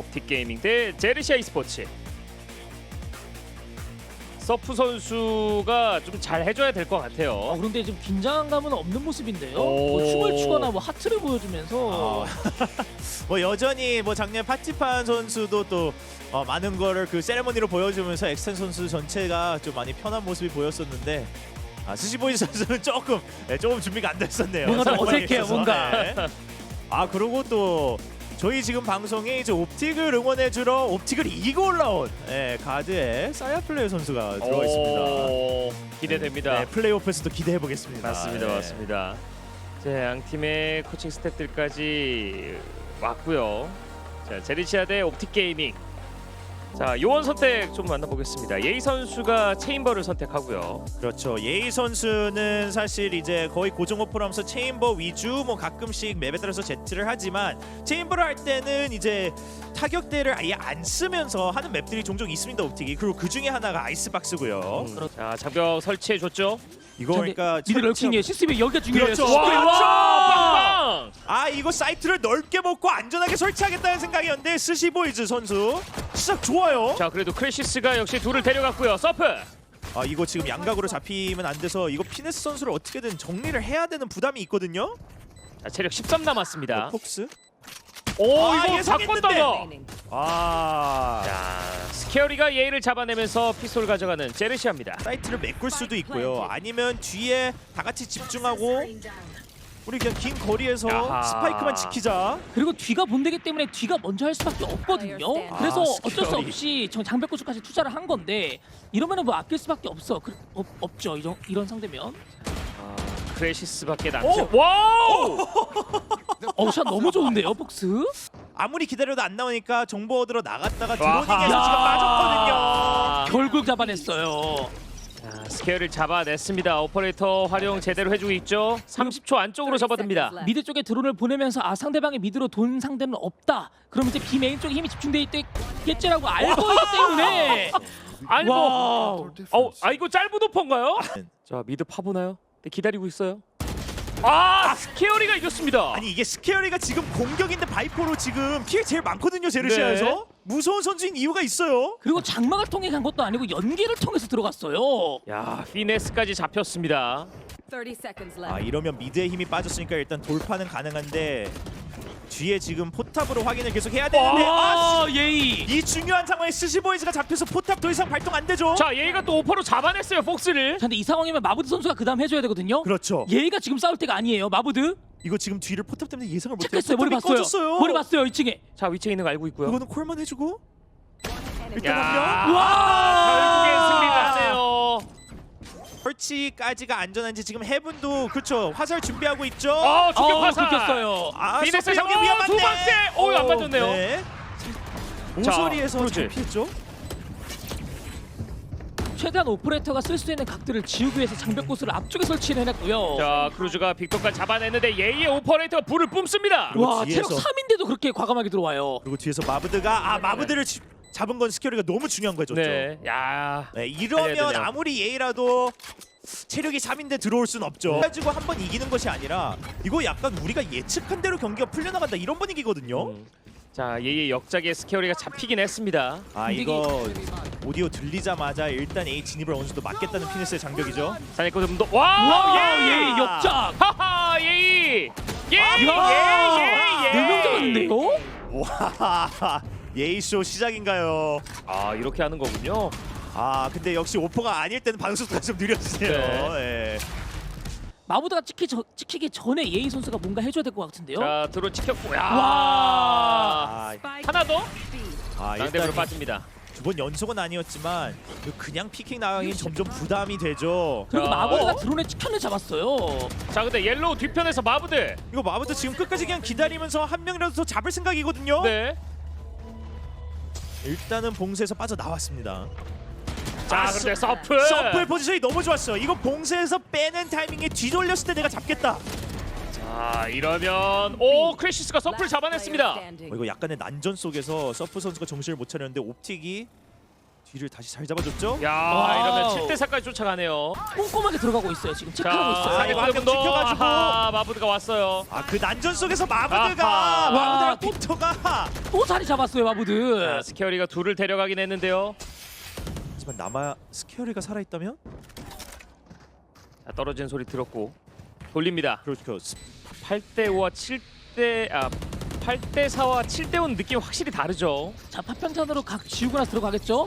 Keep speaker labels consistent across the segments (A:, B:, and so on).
A: 옵틱 게이밍 대 제르시아 e스포츠. 서프 선수가 좀 잘 해줘야 될것
B: 아,
A: 같아요.
B: 그런데 지금 긴장감은 없는 모습인데요.
A: 오.
B: 뭐 춤을 추거나 뭐 하트를 보여주면서
C: 뭐 여전히 뭐 작년 파티판 선수도 또 어, 많은 거를 그 세레머니로 보여주면서 엑센 선수 전체가 좀 많이 편한 모습이 보였었는데 아, 스시보이 선수는 조금 네, 조금 준비가 안 됐었네요.
B: 뭔가 좀
C: 상황에
B: 어색해요,
C: 있어서.
B: 뭔가.
C: 네. 아 그리고 또 저희 지금 방송에 이제 옵틱을 응원해주러 옵틱을 이기고 올라온 네, 가드에 사야 플레이 선수가 들어가 있습니다.
A: 오, 기대됩니다.
C: 네, 플레이오프에서도 기대해 보겠습니다.
A: 맞습니다, 맞습니다. 자, 양 팀의 코칭 스태프들까지 왔고요. 자, 제르시아 대 옵틱 게이밍. 자, 요원 선택 좀 만나보겠습니다. 예이 선수가 체인버를 선택하고요.
C: 그렇죠. 예이 선수는 사실 이제 거의 고정 오퍼를 하면서 체인버 위주 뭐 가끔씩 맵에 따라서 제트를 하지만 체인버를 할 때는 이제 타격대를 아예 안 쓰면서 하는 맵들이 종종 있습니다. 옵틱이. 그리고 그 중에 하나가 아이스박스고요.
A: 음, 자, 장벽 설치해 줬죠.
C: 이거 그러니까 설치-
B: 럴킹의 시스템이 여기가 중요해요.
C: 그렇죠.
B: 시스템이.
C: 와!
A: 빵빵!
C: 아 이거 사이트를 넓게 먹고 안전하게 설치하겠다는 생각이었는데 스시보이즈 선수 시작 좋아요.
A: 자, 그래도 크래시스가 역시 둘을 데려갔고요. 서프.
C: 아 이거 지금 양각으로 잡히면 안 돼서 이거 피네스 선수를 어떻게든 정리를 해야 되는 부담이 있거든요.
A: 자, 체력 13 남았습니다.
C: 어, 폭스.
A: 오,
C: 아,
A: 이거. 바꿨다가.
C: 아.
A: 자, 스케어리가 예의를 잡아내면서 피스톨 가져가는 제르시아입니다.
C: 사이트를 메꿀 수도 있고요. 아니면 뒤에 다 같이 집중하고 우리 그냥 긴 거리에서
A: 야하.
C: 스파이크만 지키자.
B: 그리고 뒤가 본대기 때문에 뒤가 먼저 할 수밖에 없거든요.
D: 아,
B: 그래서 어쩔 수
C: 스케어리.
B: 없이 정- 장백 고수까지 투자를 한 건데 이러면은 뭐 아낄 수밖에 없어. 그, 없, 없죠. 이런 이런 상대면.
A: 아, 크래시스밖에 남지. 와우!
B: 어샷 너무 좋은데요, 폭스?
C: 아무리 기다려도 안 나오니까 정보 얻으러 나갔다가. 드로닝에서 지금 빠졌거든요.
A: 아,
B: 결국 잡아냈어요.
A: 자, 스케어를 잡아냈습니다. 오퍼레이터 활용 제대로 해주고 있죠. 30초 안쪽으로 접어듭니다.
B: 미드 쪽에 드론을 보내면서 아 상대방의 미드로 돈 상대는 없다. 그럼 이제 B 메인 쪽에 힘이 집중돼 있겠지라고 알고 있기 때문에
A: 아니 뭐,
B: 와우.
A: 어, 아 이거 짧은 오퍼인가요? 자 미드 파보나요? 네, 기다리고 있어요. 아, 스케어리가 이겼습니다.
C: 아니 이게 스케어리가 지금 공격인데 바이퍼로 지금 피해 제일 많거든요 제르시아에서
A: 네.
C: 무서운 선수인 이유가 있어요.
B: 그리고 장막을 통해 간 것도 아니고 연기를 통해서 들어갔어요.
A: 야, 피네스까지 잡혔습니다.
D: 30 seconds
C: 아
D: left.
C: 이러면 미드의 힘이 빠졌으니까 일단 돌파는 가능한데 뒤에 지금 포탑으로 확인을 계속 해야 되는데 아,
B: 아 예의.
C: 이 중요한 상황에 스시보이즈가 잡혀서 포탑 더 이상 발동 안 되죠.
A: 자, 얘가 또 오퍼로 잡아냈어요, 폭스를.
B: 자, 근데 이 상황이면 마부드 선수가 그 다음 해줘야 되거든요.
C: 그렇죠.
B: 예의가 지금 싸울 때가 아니에요. 마부드
C: 이거 지금 뒤를 포탑 때문에 예상을 못해요.
B: 체크했어요. 머리
C: 포탑이
B: 봤어요.
C: 꺼졌어요.
B: 머리 봤어요. 2층에.
A: 자, 위치에 있는 거 알고 있고요.
C: 이거는 콜만 해주고 일단 한
A: 야,
C: 명.
A: 와.
C: 설치까지가 안전한지 지금 해븐도 그렇죠 화살 준비하고 있죠.
A: 어, 충격
B: 어,
A: 화살.
B: 긁혔어요.
C: 아,
A: 잡아
C: 형이 위험한데.
A: 두 번째. 오, 안 맞았네요.
C: 네.
A: 자,
C: 오소리에서. 잘 피했죠.
B: 최대한 오퍼레이터가 쓸 수 있는 각들을 지우기 위해서 장벽고수를 앞쪽에 설치를 해냈고요.
A: 자, 크루즈가 빅토까지 잡아냈는데 예의의 오퍼레이터가 불을 뿜습니다.
C: 그리고
B: 와 체력
C: 뒤에서.
B: 3인데도 그렇게 과감하게 들어와요.
C: 그리고 뒤에서 마브드가 아 마브드를 지- 잡은 건 스케어리가 너무 중요한 거죠.
A: 네, 야,
C: 네, 이러면
A: 되네요.
C: 아무리 예이라도 체력이 3인데 들어올 순 없죠. 가지고 한 번 이기는 것이 아니라 이거 약간 우리가 예측한 대로 경기가 풀려나간다 이런 분위기거든요.
A: 음. 자, 예의 역작에 스케어리가 잡히긴 했습니다.
C: 아 이거 오디오 들리자마자 일단 A 진입을 어느 정도 막겠다는 피네스의 장벽이죠.
A: 사니코 좀더 와, 예의
B: 역작.
A: 하하, 예의, 예의,
B: 야!
A: 예의, 예의.
B: 네명 잡았는데요?
C: 와 예이쇼 시작인가요?
A: 아, 이렇게 하는 거군요.
C: 아 근데 역시 오퍼가 아닐 때는 방수가 좀 느려지네요. 네.
B: 마부드가 찍히 저, 찍히기 전에 예의 선수가 뭔가 해줘야 될 것 같은데요.
A: 자, 드론 찍혔고, 야,
B: 와.
C: 아,
A: 하나 더.
C: 아
A: 상대로
C: 일단
A: 빠집니다.
C: 두 번 연속은 아니었지만 그냥 피킹 나가긴 점점 부담이 되죠.
B: 그리고
A: 자,
B: 마부드가
A: 어?
B: 드론에 치킨을 잡았어요.
A: 자, 근데 옐로우 뒤편에서 마부드.
C: 이거 마부도 지금 끝까지 그냥 기다리면서 한 명이라도 더 잡을 생각이거든요.
A: 네.
C: 일단은 봉쇄에서 빠져 나왔습니다.
A: 자,
C: 아,
A: 근데
C: 서-
A: 서프.
C: 서플 포지션이 너무 좋았어. 이거 봉쇄에서 빼는 타이밍에 뒤돌렸을 때 내가 잡겠다. 어,
A: 자, 이러면 오, 크래시스가 서프를
D: Last player
A: 잡아냈습니다.
D: standing.
C: 이거 약간의 난전 속에서 서프 선수가 정신을 못 차렸는데 옵틱이 뒤를 다시 잘 잡아줬죠.
A: 야
B: 와우.
A: 이러면 7대 4까지 쫓아가네요.
B: 꼼꼼하게 들어가고 있어요. 지금
A: 자,
B: 체크하고 있어요.
C: 아, 이거 방금
A: 400분도
C: 지켜가지고.
A: 아하, 마부드가 왔어요.
C: 아 그 난전 속에서 마부드가
A: 아하.
C: 마부드랑
B: 와,
C: 빅터가
B: 또 자리 잡았어요, 마부드.
A: 자, 스케어리가 둘을 데려가긴 했는데요.
C: 하지만 남아 스케어리가 살아있다면
A: 자, 떨어진 소리 들었고 돌립니다.
C: 그렇죠.
A: 8대 5와 7대 아 8대 4와 7대 5 느낌이 확실히 다르죠.
B: 자, 파편탄으로 각 지우고 나서 들어가겠죠?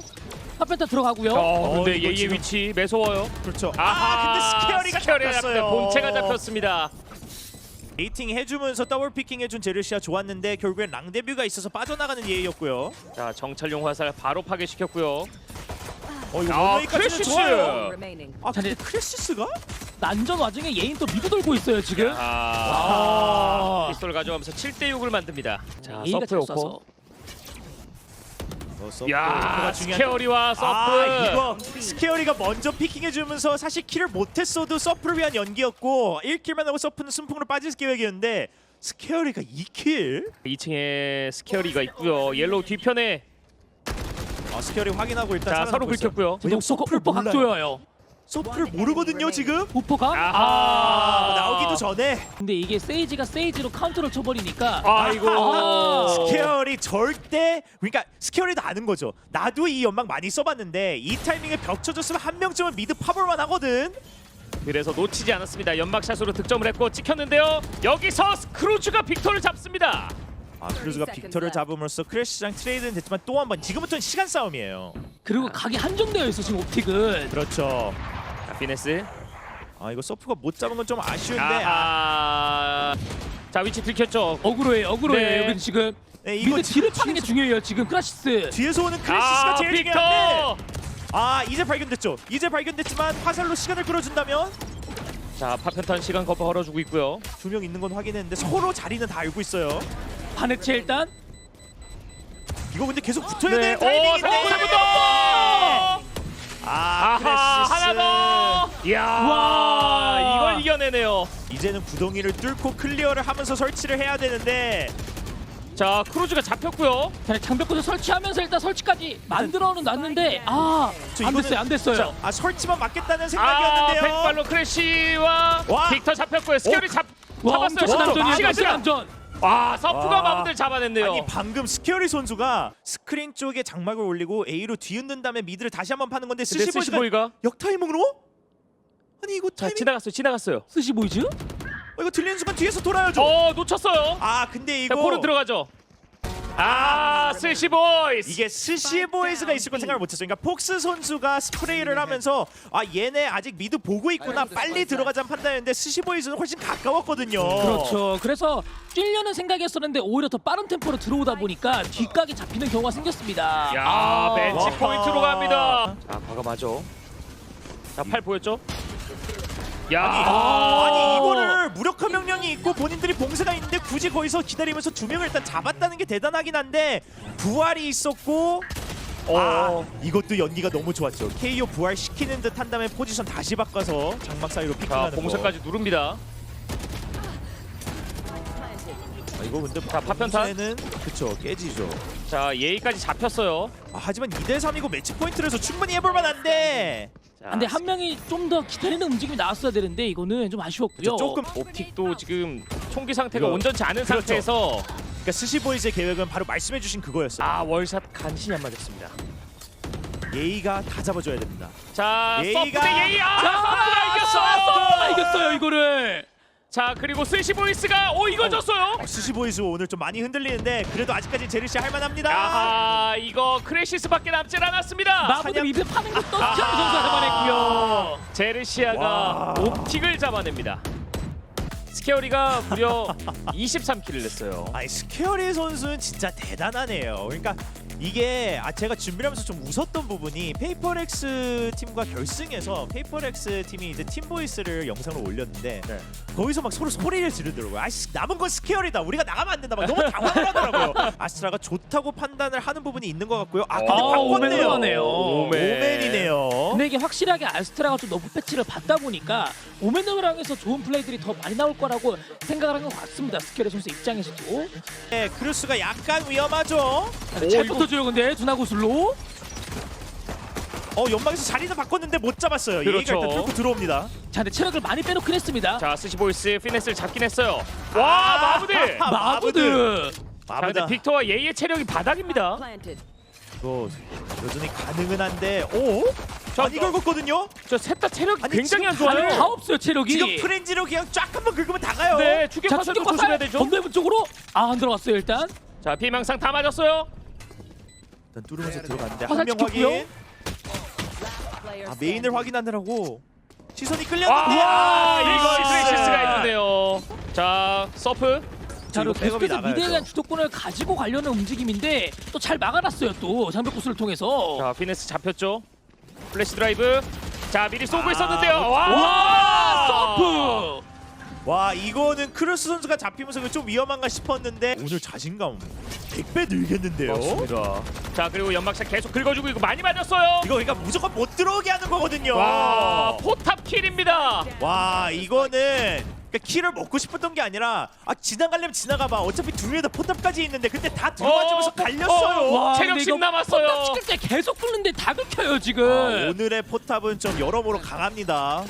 B: 파편탄 들어가고요.
A: 어, 근데
C: 이거
A: 예의
C: 지금-
A: 위치 매서워요.
C: 그렇죠.
A: 아하,
C: 아 근데 스케어리가 잡혔어요.
A: 잡혔- 본체가 잡혔습니다.
C: 에이팅 해주면서 더블 피킹 해준 제르시아 좋았는데 결국엔 랑데뷰가 있어서 빠져나가는 예의였고요.
A: 자 정찰용 화살 바로 파괴시켰고요.
C: 어 이거
A: 아
C: 원웨이까지는
A: 크래시스.
C: 좋아요. 아 근데
B: 자네-
C: 크래시스가?
B: 난전 와중에 예인 또 미드 돌고 있어요, 지금.
A: 아,
B: 아.
A: 피스톨 가져가면서 7대 6을 만듭니다. 자
B: 예이가
A: 서프
B: 잘
A: 오코.
C: 어,
A: 야
C: 중요한-
A: 스케어리와 서프.
C: 아 이거 스케어리가 먼저 피킹해주면서 사실 킬을 못했어도 서프를 위한 연기였고 1킬만 하고 서프는 순풍으로 빠질 계획이었는데 스케어리가 2킬?
A: 2층에 스케어리가 있고요. 옐로우 뒤편에
C: 아 스케어리 확인하고 일단
A: 자 서로. 긁혔고요.
B: 지금
C: 서프를
B: 오퍼
C: 몰라요.
B: 각조여요.
C: 서프를 모르거든요 지금?
B: 오퍼가?
A: 아하.
C: 아, 나오기도 전에
B: 근데 이게 세이지가 세이지로 카운터를 쳐버리니까
A: 아이고.
B: 아.
C: 스케어리 절대 그러니까 스케어리도 아는 거죠. 나도 이 연막 많이 써봤는데 이 타이밍에 벽 쳐줬으면 한 명쯤은 미드 파볼만 하거든.
A: 그래서 놓치지 않았습니다. 연막샷으로 득점을 했고 찍혔는데요. 여기서 크루즈가 빅토를 잡습니다.
C: 아 크루즈가 빅터를 잡음으로써 크래시랑 트레이드는 됐지만 또 한 번 지금부터는 시간 싸움이에요.
B: 그리고 각이 한정되어 있어 지금 옵틱은.
C: 그렇죠.
A: 자, 피네스.
C: 아 이거 서프가 못 잡은 건 좀 아쉬운데 아,
A: 아하. 자 위치 들켰죠.
B: 어그로해 어그로해
A: 네.
B: 여기 지금
C: 네, 이거
B: 미드 뒤를
C: 지금
B: 파는 게 중요해요 지금 크라시스.
C: 뒤에서 오는 크래시스가
A: 아
C: 제일 중요한데
A: 빅터.
C: 아 이제 발견됐죠. 이제 발견됐지만 화살로 시간을 끌어준다면
A: 자 파편탄 시간 거부 걸어주고 있고요.
C: 두 명 있는 건 확인했는데 서로 자리는 다 알고 있어요.
B: 반해체 일단.
C: 이거 근데 계속 붙어야
A: 네.
C: 되는 타이밍인데
A: 오, 세컨드.
C: 아
A: 아하 하나 더. 이야
B: 와.
A: 이걸 이겨내네요.
C: 이제는 구덩이를 뚫고 클리어를 하면서 설치를 해야 되는데
A: 자 크루즈가 잡혔고요.
B: 자 장벽구조 설치하면서 일단 설치까지 만들어는 놨는데 아
C: 저
B: 안
C: 이거는-
B: 됐어요 안 됐어요.
C: 자, 아 설치만 맞겠다는
A: 아
C: 생각이었는데요.
A: 백발로 크래쉬와
C: 와.
A: 빅터 잡혔고요. 스케어리
B: 잡와
A: 잡았어요.
B: 남전이에요
A: 시간
B: 엄청난
A: 시간.
B: 남전.
A: 와 서프가
C: 와.
A: 마무리를 잡아냈네요.
C: 아니 방금 스케어리 선수가 스크린 쪽에 장막을 올리고 A로 뒤흔든 다음에 미드를 다시 한번 파는 건데
A: 근데
C: 스시보이가
A: 스시보이가
C: 역타이밍으로? 아니 이거
A: 자
C: 타이밍
A: 지나갔어요. 지나갔어요.
B: 스시 보이즈?
C: 어, 이거 들리는 순간 뒤에서 돌아야죠.
A: 어 놓쳤어요.
C: 아 근데
A: 자
C: 이거
A: 포른 들어가죠. 아 스시 보이스.
C: 이게 스시 보이즈가 있을 건 생각을 못했어요. 그러니까 폭스 선수가 스프레이를 하면서 아 얘네 아직 미드 보고 있구나 빨리 들어가자는 판단했는데 스시 보이즈는 훨씬 가까웠거든요.
B: 그렇죠. 그래서 뛰려는 생각이었었는데 오히려 더 빠른 템포로 들어오다 보니까 뒷각이 잡히는 경우가 생겼습니다.
A: 야
B: 아,
C: 와.
A: 포인트로 갑니다. 자 과감하죠. 자 팔 보였죠? 야
C: 아, 아니 이거를 무력화 명령이 있고 본인들이 봉쇄가 있는데 굳이 거기서 기다리면서 두 명을 일단 잡았다는 게 대단하긴 한데 부활이 있었고
A: 어.
C: 아 이것도 연기가 너무 좋았죠. KO 부활 시키는 듯 한 다음에 포지션 다시 바꿔서 장막 사이로
A: 자
C: 피킹하는
A: 봉쇄까지 누릅니다.
C: 이거 근데
A: 자, 파편탄.
C: 는 그쵸 깨지죠.
A: 자 예의까지 잡혔어요.
C: 아, 하지만 2대 3이고 매치 포인트라서 충분히 해볼 만한데
A: 자,
B: 근데 한 명이 좀 더 기다리는 움직임이 나왔어야 되는데 이거는 좀 아쉬웠고요.
C: 조금
A: 옵틱도 지금 총기 상태가
C: 이거-
A: 온전치 않은
C: 그렇죠.
A: 상태에서
C: 그러니까 스시보이즈의 계획은 바로 말씀해주신 그거였어요.
A: 아 월샷 간신히 안 맞았습니다.
C: 예의가 다 잡아줘야 됩니다.
A: 자
C: 예의가-
A: 서프 대 예의 아
B: 자,
A: 서프가 이겼어요.
B: 서프가 이겼어요 이거를.
A: 자 그리고 스시보이스가 오 이거 졌어요.
C: 어, 스시보이즈 오늘 좀 많이 흔들리는데 그래도 아직까지 제르시 할만합니다.
A: 아하 이거 크래시스밖에 남질 않았습니다.
C: 사냥-
B: 미드 파는 것도 티아르 선수가 잡아냈고요.
A: 제르시아가
C: 와.
A: 옵틱을 잡아냅니다. 스케어리가 무려 23킬을 냈어요.
C: 아니 스케어리 선수는 진짜 대단하네요. 그러니까 이게 아 제가 준비하면서 좀 웃었던 부분이 페이퍼렉스 팀과 결승에서 페이퍼렉스 팀이 이제 팀보이스를 영상으로 올렸는데
A: 네.
C: 거기서 막 서로 소리를 지르더라고요. 아씨 남은 건 스케어리다. 우리가 나가면 안 된다. 막 너무 당황을 하더라고요. 아스트라가 좋다고 판단을 하는 부분이 있는 것 같고요. 아 근데
A: 아,
B: 바꿨네요.
A: 오맨.
C: 오맨이네요.
B: 근데 이게 확실하게 아스트라가 좀 너프 패치를 받다 보니까 오맨으로 향해서 좋은 플레이들이 더 많이 나올 거라고 생각을 한 것 같습니다. 스케르 선수 입장에서도.
C: 네, 크루스가 약간 위험하죠.
B: 잘 붙어줘요 근데 두나구슬로.
C: 어 연막에서 자리는 바꿨는데 못 잡았어요.
A: 그렇죠.
C: 예의가 일단 뚫고 들어옵니다.
B: 자 근데 체력을 많이 빼놓긴 했습니다.
A: 자 스시보이스 피네스를 잡긴 했어요. 와 마부드.
C: 아,
B: 마부드.
A: 자 근데
C: 마부다.
A: 빅터와 예이의 체력이 바닥입니다.
D: planted.
C: 이거 여전히 가능은 한데 오?
A: 자,
C: 많이 걸었거든요.
A: 저 셋 다 체력이
C: 아니,
A: 굉장히 안
C: 지금
A: 좋아요.
B: 다 없어요 체력이.
C: 지금 프렌즈로 그냥 쫙 한번 긁으면 다 가요.
A: 네, 추격
B: 자
A: 화살도
B: 충격
A: 조심해야
B: 화살
A: 되죠.
B: 건너문 쪽으로 아 안 들어갔어요 일단.
A: 자 피망상 다 맞았어요.
C: 일단 뚫으면서 들어갔는데
B: 화살
C: 한명
B: 찍혔고요.
C: 확인.
D: Player
C: 아 메인을. 확인하느라고 시선이
A: 와,
C: 끌렸는데
A: 아, 이거. 크레시스가 있는데요. 자 서프.
B: 자 그리고
C: 이거 백업이
B: 계속해서 미드에
C: 나가야죠.
B: 대한 주도권을 가지고 가려는 움직임인데 또 잘 막아놨어요 또 장벽구슬을 통해서.
A: 자 피네스 잡혔죠. 플래시 드라이브. 자 미리 쏘고
C: 아,
A: 있었는데요.
B: 와
A: 와
B: 서프.
C: 와 이거는 크루스 선수가 잡히면서 좀 위험한가 싶었는데 오늘 자신감 100배 늘겠는데요.
A: 맞습니다. 자 그리고 연막샷 계속 긁어주고 이거 많이 맞았어요.
C: 이거 그러니까 무조건 못 들어오게 하는 거거든요.
A: 와 포탑 킬입니다.
C: 와 이거는 그러니까 키를 먹고 싶었던 게 아니라 아 지나가려면 지나가봐 어차피 두 명이 다 포탑까지 있는데 근데 다 들어가주면서
A: 어,
C: 갈렸어요
A: 어, 체력
B: 근데
A: 10
B: 이거
A: 남았어요.
B: 포탑 시킬 때 계속 뚫는데 다 긁혀요 지금.
C: 아, 오늘의 포탑은 좀 여러모로 강합니다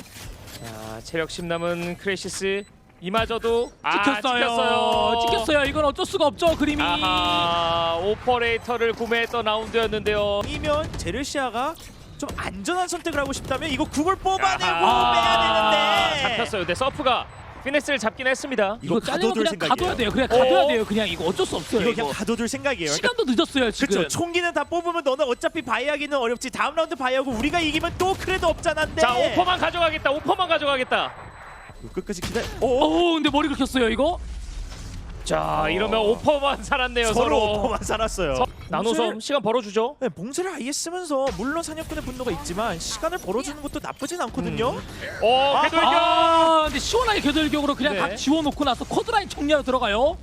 A: 자 체력 10 남은 크레시스 이마저도 아,
B: 찍혔어요.
A: 찍혔어요.
B: 찍혔어요. 이건 어쩔 수가 없죠 그림이.
A: 아하 오퍼레이터를 구매했던 라운드였는데요.
C: 이면 제르시아가 좀 안전한 선택을 하고 싶다면 이거 궁을 뽑아내고
A: 아하,
C: 빼야 되는데
A: 잡혔어요. 근데 서프가 피네스를 잡긴 했습니다.
B: 이거 잘리면
C: 가둬둘
B: 그냥
C: 생각이에요
B: 가둬야 돼요. 그냥
A: 어?
B: 가둬야 돼요. 그냥 이거 어쩔 수 없어요.
C: 이거
B: 이거.
C: 그냥 가둬둘 생각이에요 그러니까
B: 시간도 늦었어요 지금.
C: 그쵸 총기는 다 뽑으면 너는 어차피 바이하기는 어렵지 다음 라운드 바이하고 우리가 이기면 또 그래도 없잖아 네.
A: 자 오퍼만 가져가겠다. 오퍼만 가져가겠다.
C: 끝까지 기다려 어?
B: 오 근데 머리 긁혔어요 이거.
A: 자 이러면 오퍼만 살았네요
C: 서로
A: 서로.
C: 오퍼만 살았어요
A: 서- 나노섬 시간 벌어주죠.
C: 네, 봉쇄를 아예 쓰면서 물론 사냥꾼의 분노가 있지만 시간을 벌어주는 것도 나쁘진 않거든요.
A: 어
C: 아하.
A: 궤돌격.
B: 아 근데 시원하게 궤돌격으로 그냥
A: 네.
B: 각 지워놓고 나서 코드라인 정리하러 들어가요.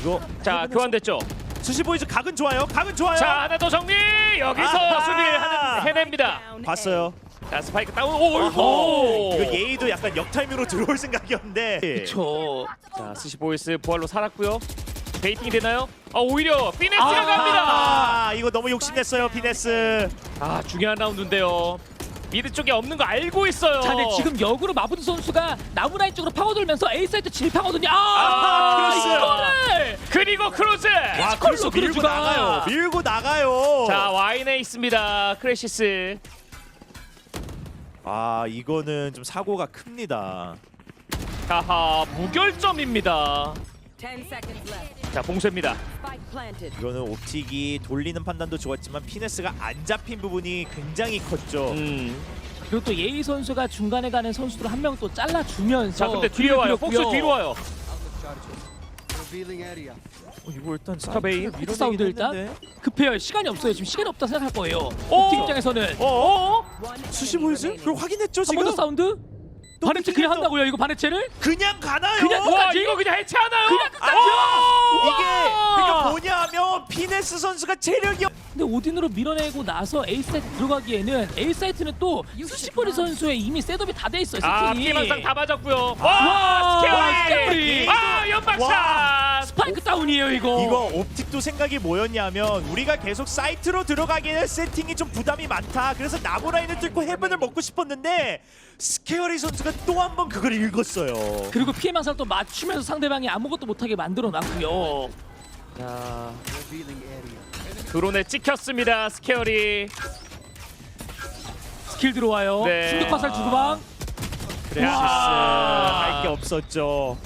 C: 이거
A: 자 교환됐죠.
C: 스시 보이즈 각은 좋아요. 각은 좋아요.
A: 자 하나 더 정리. 여기서
C: 아하.
A: 수비를 하는 해냅니다.
C: 봤어요.
A: 자 스파이크 다운. 오이고.
C: 이거 예의도 약간 역타임으로 들어올 생각이었는데.
B: 그쵸.
A: 자 스시 보이스 부활로 살았고요. 베이팅이 되나요? 아 오히려 피네스가
B: 아.
A: 갑니다.
C: 아 이거 너무 욕심냈어요 피네스.
A: 아 중요한 라운드인데요. 미드 쪽에 없는 거 알고 있어요.
B: 자 근데 지금 역으로 마부드 선수가 나무라인 쪽으로 파고들면서 A 사이트 진입하거든요. 아,
A: 아, 크루즈.
B: 이거를
A: 그리고 크루즈.
C: 와 그래서 밀고
B: 크루즈가.
C: 나가요. 밀고 나가요.
A: 자 와인에 있습니다. 크래시스.
C: 아 이거는 좀 사고가 큽니다.
A: 하하 무결점입니다.
D: 10 seconds left.
A: 자 봉쇄입니다.
C: 이거는 옵틱이 돌리는 판단도 좋았지만 피네스가 안 잡힌 부분이 굉장히 컸죠.
A: 음.
B: 그리고 또 예의 선수가 중간에 가는 선수들 한 명 또 잘라주면서
A: 자 근데 뒤에 와요. 폭스. 뒤로 와요.
C: 어, 이거 일단
A: 스타베이.
C: 밀어내긴
B: 사운드 일단.
C: 했는데.
B: 급해요. 시간이 없어요. 지금 시간이 없다 생각할 거예요.
A: 오!
B: 옵틱 입장에서는
A: 어? 어?
C: 수시 보이즈? 그걸 확인했죠
B: 한
C: 지금?
B: 번더 사운드.
C: 삐끼겠다.
B: 그냥 한다고요? 이거 바네체를?
C: 그냥 가나요?
B: 그냥
A: 와
B: 끝까지?
A: 이거 그냥 해체하나요?
B: 그냥 끝까지요?
A: 아!
C: 이게 그러니까 뭐냐면 피네스 선수가 체력이 없-
B: 근데 오딘으로 밀어내고 나서 A 사이트 들어가기에는 A 사이트는 또 스시코리 선수의 이미 셋업이 다 돼 있어요.
A: 아
B: 스킬이.
A: 피해망상 다 맞았고요.
B: 와,
A: 와 스케어리.
B: 스케어리.
A: 아 연막샷.
B: 스파이크 다운이에요 이거.
C: 이거 옵틱도 생각이 뭐였냐면 우리가 계속 사이트로 들어가기에는 세팅이 좀 부담이 많다 그래서 나무라인을 뚫고 헤븐을 먹고 싶었는데 스케어리 선수가 또 한 번 그걸 읽었어요
B: 그리고 피해 망상 또 맞추면서 상대방이 아무것도 못하게 만들어 놨고요.
A: 자. 드론에 찍혔습니다. 스케어리.
B: 스킬 들어와요.
A: 네.
B: 충격 화살 주구방.
C: 크레시스
A: 와.
C: 할게 없었죠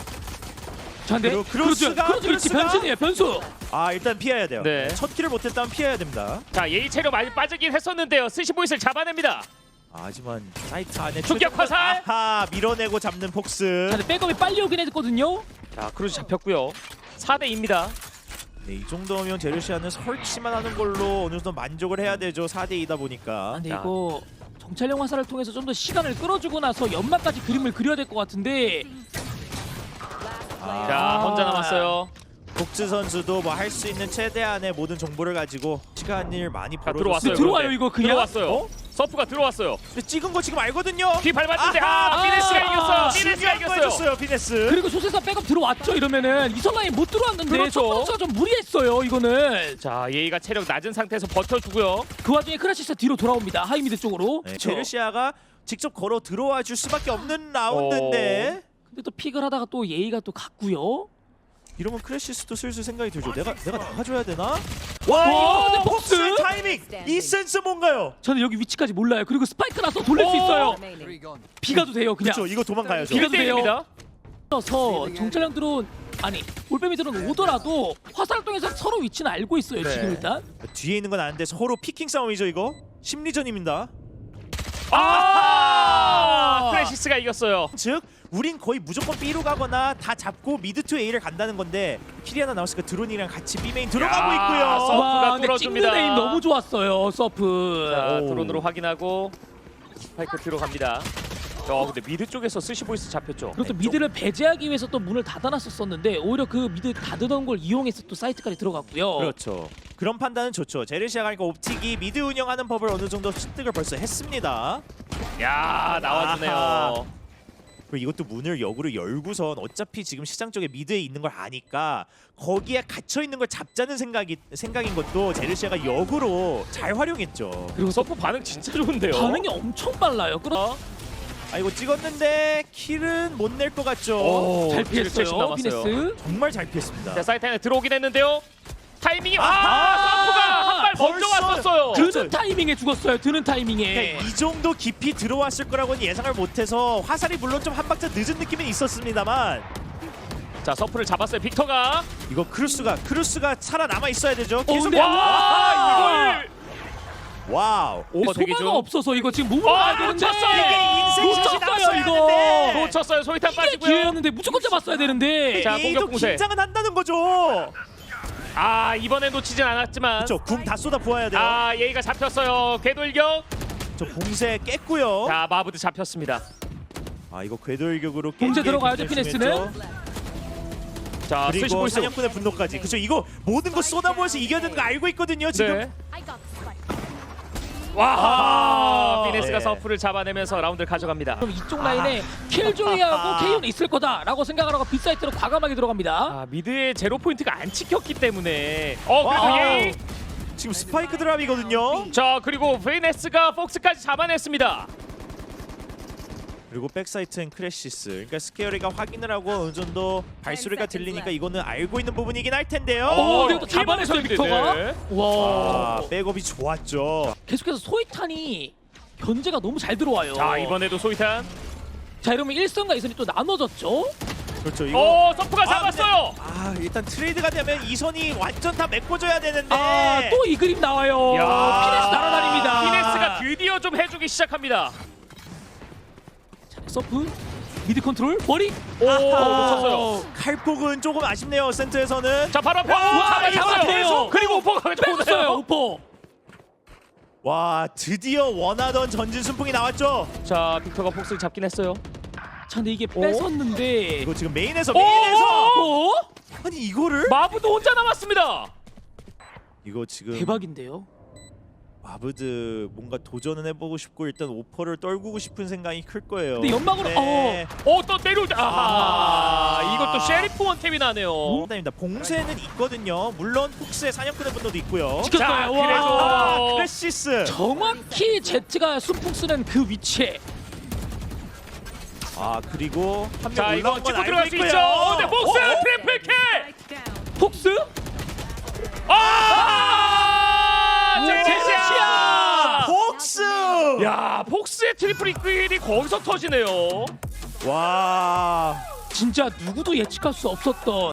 B: 자, 근데
C: 그리고
B: 크루즈,
C: 크루스가-
B: 크루즈 위치
C: 크루스가-
B: 변신이에요, 변수.
C: 아 일단 피해야 돼요
A: 네.
C: 첫 킬을 못했다면 피해야 됩니다
A: 자 예의 체력 많이 빠지긴 했었는데요. 스시 보이스를 잡아냅니다.
C: 아, 하지만 사이트 안에
A: 충격 화살!
C: 아하 밀어내고 잡는 폭스
B: 자, 백업이 빨리 오긴 했거든요.
A: 자 크루즈 잡혔고요. 4대 2입니다.
C: 네, 이 정도면 제르시아는 설치만 하는 걸로 어느 정도 만족을 해야 되죠 4대 2다
B: 아,
C: 보니까
B: 근데
A: 자.
B: 이거 정찰용 화살을 통해서 좀 더 시간을 끌어주고 나서 연막까지 그림을 그려야 될 것 같은데
C: 아,
A: 자 혼자 남았어요.
C: 복즈 선수도 뭐 할 수 있는 최대한의 모든 정보를 가지고 시간을 많이
A: 자
C: 벌어줬어요.
A: 들어왔어요.
B: 들어와요. 이거 그냥?
A: 들어왔어요.
C: 어?
A: 서프가 들어왔어요.
C: 근데 찍은 거 지금 알거든요.
A: 뒤 밟았는데
C: 아하!
A: 아 피네스가
B: 아,
A: 이겼어요. 피네스가
C: 중요한 거예요,
A: 이겼어요.
C: 빠졌어요 피네스.
B: 그리고 조세사 백업 들어왔죠 이러면은 이선 라인 못 들어왔는데
A: 그렇죠.
B: 첫 번째가 좀 무리했어요 이거는
A: 자 예의가 체력 낮은 상태에서 버텨주고요.
B: 그 와중에 크라시스 뒤로 돌아옵니다 하이미드 쪽으로
C: 네,
B: 그쵸.
C: 제르시아가 직접 걸어 들어와 줄 수밖에 없는 라운드인데
B: 근데 또 픽을 하다가 또 예의가 또 갔고요
C: 이러면 크래시스도 슬슬 생각이 들죠. 내가 내가 나가줘야 되나?
B: 와,
C: 와,
B: 근데
C: 이거
B: 폭스!
C: 타이밍 이 센스 뭔가요?
B: 저는 여기 위치까지 몰라요 그리고 스파이크 나서 돌릴 수 있어요.
E: Three gone.
B: 비가도 돼요 그냥
C: 그렇죠. 이거 도망가야죠.
B: 비가- 비가도 돼요. 서 정찰량 드론 아니 올빼미 드론 오더라도 화살 통해서 서로 위치는 알고 있어요
A: 네.
B: 지금 일단
C: 뒤에 있는 건 아는데 서로 피킹 싸움이죠 이거. 심리전입니다.
A: 아 크래시스가 이겼어요.
C: 즉 우린 거의 무조건 B로 가거나 다 잡고 미드 투 A를 간다는 건데 하나 나왔으니까 드론이랑 같이 B 메인 들어가고
A: 야,
C: 있고요.
A: 서프가
B: 와 근데
A: 뚫어줍니다.
B: 찍는 에임 너무 좋았어요 서프
A: 자
C: 오.
A: 드론으로 확인하고 스파이크 뒤로 갑니다. 어 근데 미드 쪽에서 스시 보이스 잡혔죠.
B: 그리고 또 미드를 배제하기 위해서 또 문을 닫아놨었었는데 오히려 그 미드 닫아놓은 걸 이용해서 또 사이트까지 들어갔고요
C: 그렇죠. 그런 판단은 좋죠. 제르시아가 그러니까 옵틱이 미드 운영하는 법을 어느 정도 습득을 벌써 했습니다.
A: 야 나와주네요.
C: 아하. 그리고 이것도 문을 역으로 열고선 어차피 지금 시장 쪽에 미드에 있는 걸 아니까 거기에 갇혀 있는 걸 잡자는 생각이 생각인 것도 제르시아가 역으로 잘 활용했죠.
A: 그리고 서프 반응 진짜 좋은데요.
B: 반응이 엄청 빨라요 끌어
C: 아 이거 찍었는데 킬은 못 낼 것 같죠.
A: 오,
B: 잘
A: 7점
B: 피했어요. 비네스
C: 정말 잘 피했습니다.
A: 자 사이트 안에 들어오긴 했는데요. 타이밍이 아,
B: 아하!
A: 서프가 먼저
C: 벌써
A: 왔었어요.
B: 드는 타이밍에 죽었어요 드는 타이밍에
C: 그러니까 이 정도 깊이 들어왔을 거라고는 예상을 못해서 화살이 물론 좀 한 박자 늦은 느낌은 있었습니다만
A: 자 서프를 잡았어요. 빅터가
C: 이거 크루스가 크루스가 살아남아 있어야 되죠.
B: 어,
C: 계속
B: 근데
A: 와
B: 와,
A: 이걸
C: 와우.
A: 오 되게
B: 소바가
A: 좀
B: 없어서 이거 지금
A: 어,
B: 되는데
A: 놓쳤어요.
C: 이게 인생 샷이
B: 놓쳤어요
C: 나왔어야
B: 이거.
A: 놓쳤어요. 소이탄
B: 이게
A: 빠지고요.
B: 기회였는데 무조건 잡았어야 되는데
A: 자,
C: 얘도
A: 공격 공세.
C: 긴장은 한다는 거죠.
A: 아 이번에 놓치진 않았지만
C: 그렇죠. 궁다 쏟아 부어야 돼요.
A: 아 예의가 잡혔어요. 궤돌격.
C: 저 봉쇄 깼고요.
A: 자 마부드 잡혔습니다.
C: 아 이거 궤돌격으로
B: 봉쇄 들어가야죠,
C: 굉장히
B: 피네스는.
A: 자
C: 그리고. 사냥꾼의 분노까지. 그렇죠. 이거 모든 거 쏟아부어서 이겨야 되는 거 알고 있거든요. 지금.
A: 네. 와
C: 아,
A: 피네스가
C: 네.
A: 서프를 잡아내면서 라운드를 가져갑니다.
B: 그럼 이쪽 라인에 킬조이하고 케이온 있을 거다라고 생각을 하고 빗사이트로 과감하게 들어갑니다
A: 아 미드의 제로 포인트가 안 찍혔기 때문에 어 그래도
C: 와.
A: 예의
C: 지금 스파이크 드랍이거든요.
A: 자 그리고 베이네스가 폭스까지 잡아냈습니다.
C: 그리고 백사이트는 크래시스. 그러니까 스케어리가 확인을 하고 어느 정도 발소리가 들리니까 이거는 알고 있는 부분이긴 할 텐데요.
B: 어, 그리고 또 잡아냈어요
A: 네.
B: 빅터가 와
C: 아, 백업이 좋았죠.
B: 계속해서 소이탄이 견제가 너무 잘 들어와요
A: 자 이번에도 소이탄.
B: 자 이러면 1선과 2선이 또 나눠졌죠
C: 그렇죠. 이거
A: 오 서프가
C: 아,
A: 잡았어요.
C: 아 일단 트레이드가 되면 이 선이 완전 다 메꿔줘야 되는데
B: 아 또 이 그림 나와요
A: 야.
B: 피네스 날아다닙니다
A: 피네스가 드디어 좀 해주기 시작합니다.
B: 자, 서프 미드 컨트롤 머리
A: 오
C: 아하.
A: 놓쳤어요.
C: 칼폭은 조금 아쉽네요 센터에서는
A: 자 바로 앞에
B: 와,
A: 잡았어요.
B: 잡았네요.
A: 그리고 오퍼가
B: 뺐어요
A: 좋네요.
B: 오퍼
C: 와 드디어 원하던 전진 순풍이 나왔죠
A: 자 빅터가 폭스를 잡긴 했어요.
B: 자 근데 이게 뺏었는데
C: 이거 지금 메인에서
A: 오!
C: 메인에서
B: 어?
C: 아니 이거를
A: 마부도 혼자 남았습니다.
C: 이거 지금
B: 대박인데요
C: 마브드 뭔가 도전은 해보고 싶고 일단 오퍼를 떨구고 싶은 생각이 클 거예요
B: 근데 연막으로
C: 네.
A: 오또 때려오자. 아하.
C: 아.
A: 이것도 셰리프 원템이 나네요.
C: 농담입니다 봉쇄는 있거든요 물론 폭스의 사냥꾼의 분노도 있고요
B: 지켰어요
A: 자,
B: 와.
A: 그래도-
C: 아,
A: 어.
C: 크래시스
B: 정확히 제트가 순풍 쓰는 그 위치에
C: 아 그리고 한
A: 자
C: 명
A: 이거
C: 올라온 건
A: 찍고
C: 알고
A: 들어갈 수
C: 있고요
A: 있죠. 어, 네 폭스
C: 어?
A: 트리플 킬.
D: Down.
B: 폭스
A: 아! 제시야.
C: 폭스
A: 야 폭스의 트리플 킬이 거기서 터지네요.
C: 와
B: 진짜 누구도 예측할 수 없었던